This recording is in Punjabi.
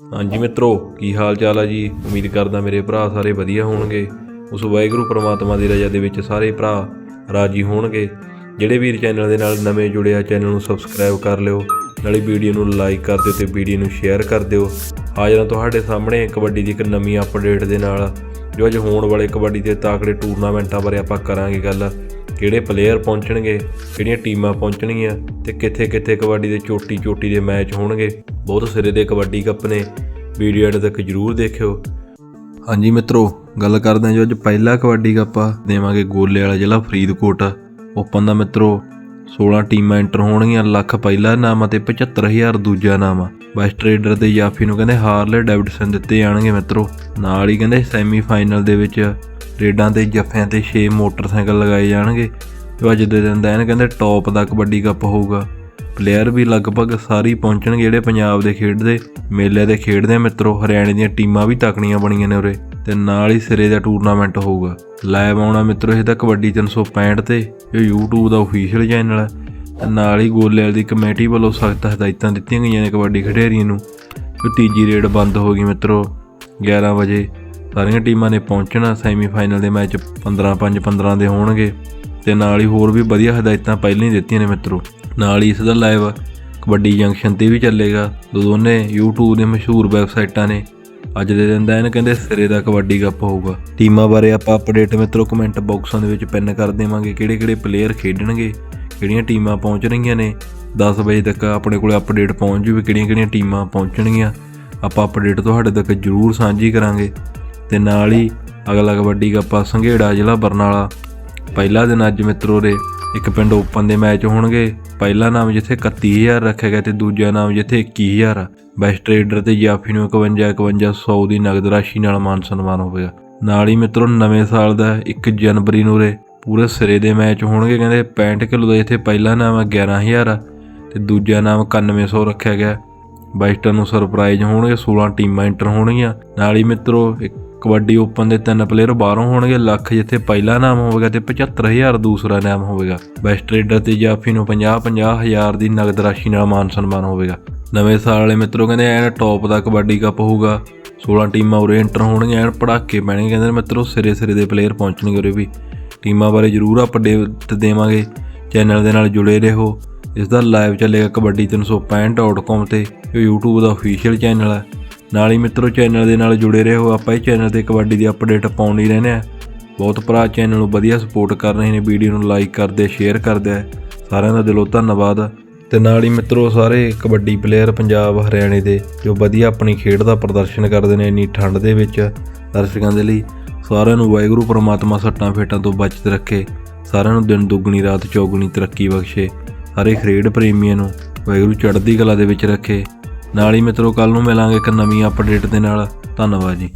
ਹਾਂਜੀ ਮਿੱਤਰੋ, ਕੀ ਹਾਲ ਚਾਲ ਆ ਜੀ? ਉਮੀਦ ਕਰਦਾ ਮੇਰੇ ਭਰਾ ਸਾਰੇ ਵਧੀਆ ਹੋਣਗੇ। ਉਸ ਵਾਹਿਗੁਰੂ ਪ੍ਰਮਾਤਮਾ ਦੀ ਰਜ਼ਾ ਦੇ ਵਿੱਚ ਸਾਰੇ ਭਰਾ ਰਾਜੀ ਹੋਣਗੇ। ਜਿਹੜੇ ਵੀਰ ਚੈਨਲ ਦੇ ਨਾਲ ਨਵੇਂ ਜੁੜੇ ਆ, ਚੈਨਲ ਨੂੰ ਸਬਸਕ੍ਰਾਈਬ ਕਰ ਲਿਓ। ਨਾਲੇ ਵੀਡੀਓ ਨੂੰ ਲਾਈਕ ਕਰ ਦਿਓ ਤੇ ਵੀਡੀਓ ਨੂੰ ਸ਼ੇਅਰ ਕਰ ਦਿਓ। ਹਾਜ਼ਰ ਹਾਂ ਤੁਹਾਡੇ ਸਾਹਮਣੇ ਕਬੱਡੀ ਦੀ ਇੱਕ ਨਵੀਂ ਅਪਡੇਟ ਦੇ ਨਾਲ। ਜੋ ਅੱਜ ਹੋਣ ਵਾਲੇ ਕਬੱਡੀ ਦੇ ਤਾਕੜੇ ਟੂਰਨਾਮੈਂਟਾਂ ਬਾਰੇ ਆਪਾਂ ਕਰਾਂਗੇ ਗੱਲ। ਕਿਹੜੇ ਪਲੇਅਰ ਪਹੁੰਚਣਗੇ, ਕਿਹੜੀਆਂ ਟੀਮਾਂ ਪਹੁੰਚਣਗੀਆਂ ਤੇ ਕਿੱਥੇ-ਕਿੱਥੇ ਕਬੱਡੀ ਦੇ ਚੋਟੀ-ਚੋਟੀ ਦੇ ਮੈਚ ਹੋਣਗੇ। ਬਹੁਤ ਸਿਰੇ ਦੇ ਕਬੱਡੀ ਕੱਪ ਨੇ। ਵੀਡੀਓ ਐਡ ਤੱਕ ਜਰੂਰ ਦੇਖਿਓ। ਹਾਂਜੀ ਮਿੱਤਰੋ, ਗੱਲ ਕਰਦੇ ਹਾਂ ਜੋ ਅੱਜ ਪਹਿਲਾ ਕਬੱਡੀ ਕੱਪ ਆ। ਦੇਵਾਂਗੇ ਗੋਲੇ ਵਾਲਾ ਜ਼ਿਲ੍ਹਾ ਫਰੀਦਕੋਟ। ਓਪਨ ਦਾ ਮਿੱਤਰੋ 16 ਟੀਮਾਂ ਐਂਟਰ ਹੋਣਗੀਆਂ। ਲੱਖ ਪਹਿਲਾ ਨਾਮ ਆ ਤੇ 75000 ਦੂਜਾ ਨਾਮ ਆ। ਵੈਸਟ ਰੇਡਰ ਤੇ ਜਾਫੀ ਨੂੰ ਕਹਿੰਦੇ ਹਾਰਲੇ ਡੈਵਿਡਸਨ ਦਿੱਤੇ ਜਾਣਗੇ ਮਿੱਤਰੋ। ਨਾਲ ਹੀ ਕਹਿੰਦੇ ਸੈਮੀ ਫਾਈਨਲ ਦੇ ਵਿੱਚ ਰੇਡਾਂ ਤੇ ਜੱਫਿਆਂ ਤੇ 6 ਮੋਟਰਸਾਈਕਲ ਲਗਾਏ ਜਾਣਗੇ। ਜੋ ਅੱਜ ਦੇ ਦਿਨ ਦਾ ਐਨ ਕਹਿੰਦੇ ਟੌਪ ਦਾ ਕਬੱਡੀ ਕੱਪ ਹੋਊਗਾ। ਪਲੇਅਰ ਵੀ ਲਗਭਗ ਸਾਰੇ ਪਹੁੰਚਣਗੇ ਜਿਹੜੇ ਪੰਜਾਬ ਦੇ ਖੇਡਦੇ, ਮੇਲੇ ਦੇ ਖੇਡਦੇ ਆ ਮਿੱਤਰੋ, ਹਰਿਆਣੇ ਦੀਆਂ ਟੀਮਾਂ ਵੀ ਤਕੜੀਆਂ ਬਣੀਆਂ ਨੇ ਉਰੇ, ਤੇ ਨਾਲ ਹੀ ਸਿਰੇ ਦਾ ਟੂਰਨਾਮੈਂਟ ਹੋਊਗਾ। ਲਾਈਵ ਆਉਣਾ ਮਿੱਤਰੋ, ਇਹ ਤਾਂ ਕਬੱਡੀ 365 ਤੇ ਜੋ YouTube ਦਾ ਅਫੀਸ਼ੀਅਲ ਚੈਨਲ ਹੈ ਤੇ ਨਾਲ ਹੀ ਗੋਲੇਵਾਲ ਦੀ ਕਮੇਟੀ ਵੱਲੋਂ ਸਖਤ ਹਦਾਇਤਾਂ ਦਿੱਤੀਆਂ ਗਈਆਂ ਨੇ ਕਬੱਡੀ ਖਿਡਾਰੀਆਂ ਨੂੰ। ਜੋ ਤੀਜੀ ਰੇਡ ਬੰਦ ਹੋ ਗਈ ਮਿੱਤਰੋ 11 ਵਜੇ, ਸਾਰੀਆਂ ਟੀਮਾਂ ਨੇ ਪਹੁੰਚਣਾ ਸੈਮੀਫਾਈਨਲ ਦੇ ਮੈਚ 15 5 15 ਦੇ ਹੋਣਗੇ। ਤੇ ਨਾਲ ਹੀ ਹੋਰ ਵੀ ਵਧੀਆ ਹਦਾਇਤਾਂ ਪਹਿਲਾਂ ਹੀ ਦਿੱਤੀਆਂ ਨੇ ਮਿੱਤਰੋ। ਨਾਲ ਹੀ ਇਸ ਦਾ ਲਾਈਵ ਕਬੱਡੀ ਜੰਕਸ਼ਨ ਤੇ ਵੀ ਚੱਲੇਗਾ। ਦੋਨੇ YouTube ਦੇ ਮਸ਼ਹੂਰ ਵੈਬਸਾਈਟਾਂ ਨੇ। ਅੱਜ ਦੇ ਦਿਨ ਦਾ ਇਹਨ ਕਹਿੰਦੇ ਸਿਰੇ ਦਾ ਕਬੱਡੀ ਕੱਪ ਹੋਊਗਾ। ਟੀਮਾਂ ਬਾਰੇ ਆਪਾਂ ਅਪਡੇਟ ਮਿੱਤਰੋ ਕਮੈਂਟ ਬਾਕਸਾਂ ਦੇ ਵਿੱਚ ਪਿੰਨ ਕਰ ਦੇਵਾਂਗੇ। ਕਿਹੜੇ ਕਿਹੜੇ ਪਲੇਅਰ ਖੇਡਣਗੇ, ਕਿਹੜੀਆਂ ਟੀਮਾਂ ਪਹੁੰਚ ਰਹੀਆਂ ਨੇ। 10 ਵਜੇ ਤੱਕ ਆਪਣੇ ਕੋਲੇ ਅਪਡੇਟ ਪਹੁੰਚ ਜੂਵੇ ਕਿਹੜੀਆਂ ਕਿਹੜੀਆਂ ਟੀਮਾਂ ਪਹੁੰਚਣਗੀਆਂ। ਆਪਾਂ ਅਪਡੇਟ ਤੁਹਾਡੇ ਤੱਕ ਜਰੂਰ ਸਾਂਝੀ ਕਰਾਂਗੇ। ਤੇ ਨਾਲ ਹੀ ਅਗਲਾ ਕਬੱਡੀ ਕੱਪ ਆ ਸੰਘੇੜਾ ਜ਼ਿਲ੍ਹਾ ਬਰਨਾਲਾ। ਪਹਿਲਾ ਦਿਨ ਅੱਜ ਮਿੱਤਰੋ ਦੇ ਇੱਕ ਪਿੰਡ ਓਪਨ ਦੇ ਮੈਚ ਹੋਣਗੇ। ਪਹਿਲਾ ਨਾਮ ਜਿੱਥੇ 31000 ਰੱਖਿਆ ਗਿਆ ਤੇ ਦੂਜਾ ਨਾਮ ਜਿੱਥੇ 21000 ਬੈਸਟ ਟ੍ਰੇਡਰ ਤੇ ਜਾਫੀ ਨੂੰ 51 51 100 ਦੀ ਨਗਦ ਰਾਸ਼ੀ ਨਾਲ ਮਾਨ ਸਨਮਾਨ ਹੋਵੇਗਾ ਨਾਲ ਹੀ ਮਿੱਤਰੋ ਨਵੇਂ ਸਾਲ ਦਾ 1 ਜਨਵਰੀ ਨੂੰ ਰੇ ਪੂਰੇ ਸਿਰੇ ਦੇ ਮੈਚ ਹੋਣਗੇ। ਕਹਿੰਦੇ 65 ਕਿਲੋ ਦਾ ਜਿੱਥੇ ਪਹਿਲਾ ਨਾਮ ਆ 11000 ਆ ਤੇ ਦੂਜਾ ਨਾਮ 9100 ਰੱਖਿਆ ਗਿਆ। ਬਾਈਸਟਰ ਨੂੰ ਸਰਪ੍ਰਾਈਜ਼ ਹੋਣਗੇ 16 ਟੀਮਾਂ ਐਂਟਰ ਹੋਣਗੀਆਂ। ਨਾਲ ਹੀ ਮਿੱਤਰੋ ਇੱਕ ਕਬੱਡੀ ਓਪਨ ਦੇ ਤਿੰਨ ਪਲੇਅਰ ਬਾਹਰੋਂ ਹੋਣਗੇ, ਲੱਖ ਜਿੱਥੇ ਪਹਿਲਾ ਨਾਮ ਹੋਵੇਗਾ ਤੇ 75000 ਦੂਸਰਾ ਨਾਮ ਹੋਵੇਗਾ। ਬੈਸਟ ਟ੍ਰੇਡਰ ਤੇ ਜਾਫੀ ਨੂੰ 50 50000 ਦੀ ਨਗਦ ਰਾਸ਼ੀ ਨਾਲ ਮਾਨ ਸਨਮਾਨ ਹੋਵੇਗਾ। ਨਵੇਂ ਸਾਲ ਵਾਲੇ ਮਿੱਤਰੋ ਕਹਿੰਦੇ ਐਨ ਟੌਪ ਦਾ ਕਬੱਡੀ ਕੱਪ ਹੋਊਗਾ। 16 ਟੀਮਾਂ ਉਰੇ ਐਂਟਰ ਹੋਣਗੀਆਂ, ਐਨ ਪੜਾਕੇ ਪੈਣਗੇ ਕਹਿੰਦੇ ਮਿੱਤਰੋ ਸਿਰੇ ਸਿਰੇ ਦੇ ਪਲੇਅਰ ਪਹੁੰਚਣਗੇ ਉਰੇ ਵੀ। ਟੀਮਾਂ ਬਾਰੇ ਜਰੂਰ ਅਪਡੇਟ ਦੇਵਾਂਗੇ। ਚੈਨਲ ਦੇ ਨਾਲ ਜੁੜੇ ਰਹੋ। ਇਸ ਦਾ ਲਾਈਵ ਚੱਲੇਗਾ ਕਬੱਡੀ 365.com ਤੇ। ਇਹ YouTube ਦਾ ਅਫੀਸ਼ੀਅਲ ਚੈਨਲ ਹੈ। ਨਾਲ ਹੀ ਮਿੱਤਰੋ ਚੈਨਲ ਦੇ ਨਾਲ ਜੁੜੇ ਰਹੋ। ਆਪਾਂ ਇਹ ਚੈਨਲ ਤੇ ਕਬੱਡੀ ਦੀ ਅਪਡੇਟ ਪਾਉਂਦੇ ਹੀ ਰਹਿੰਦੇ ਆ ਬਹੁਤ ਭਰਾ ਚੈਨਲ ਨੂੰ ਵਧੀਆ ਸਪੋਰਟ ਕਰ ਰਹੇ ਨੇ। ਵੀਡੀਓ ਨੂੰ ਲਾਈਕ ਕਰਦੇ ਸ਼ੇਅਰ ਕਰਦੇ ਸਾਰਿਆਂ ਦਾ ਦਿਲੋਂ ਧੰਨਵਾਦ। ਤੇ ਨਾਲ ਹੀ ਮਿੱਤਰੋ, ਸਾਰੇ ਕਬੱਡੀ ਪਲੇਅਰ ਪੰਜਾਬ, ਹਰਿਆਣੇ ਦੇ, ਜੋ ਵਧੀਆ ਆਪਣੀ ਖੇਡ ਦਾ ਪ੍ਰਦਰਸ਼ਨ ਕਰਦੇ ਨੇ ਇੰਨੀ ਠੰਡ ਦੇ ਵਿੱਚ, ਦਰਸ਼ਕਾਂ ਦੇ ਲਈ, ਸਾਰਿਆਂ ਨੂੰ ਵਾਹਿਗੁਰੂ, ਪ੍ਰਮਾਤਮਾ ਸੱਟਾਂ ਫੇਟਾਂ ਤੋਂ ਬਚਤ ਰੱਖੇ। ਸਾਰਿਆਂ ਨੂੰ ਦਿਨ ਦੁੱਗਣੀ, ਰਾਤ ਚੌਗਣੀ ਤਰੱਕੀ ਬਖਸ਼ੇ। ਸਾਰੇ ਖੇਡ ਪ੍ਰੇਮੀਆਂ ਨੂੰ ਵਾਹਿਗੁਰੂ ਚੜ੍ਹਦੀ ਕਲਾ ਦੇ ਵਿੱਚ ਰੱਖੇ। ਨਾਲ ਹੀ ਮਿੱਤਰੋ ਕੱਲ ਨੂੰ ਮਿਲਾਂਗੇ ਇੱਕ ਨਵੀਂ ਅਪਡੇਟ ਦੇ ਨਾਲ। ਧੰਨਵਾਦ ਜੀ।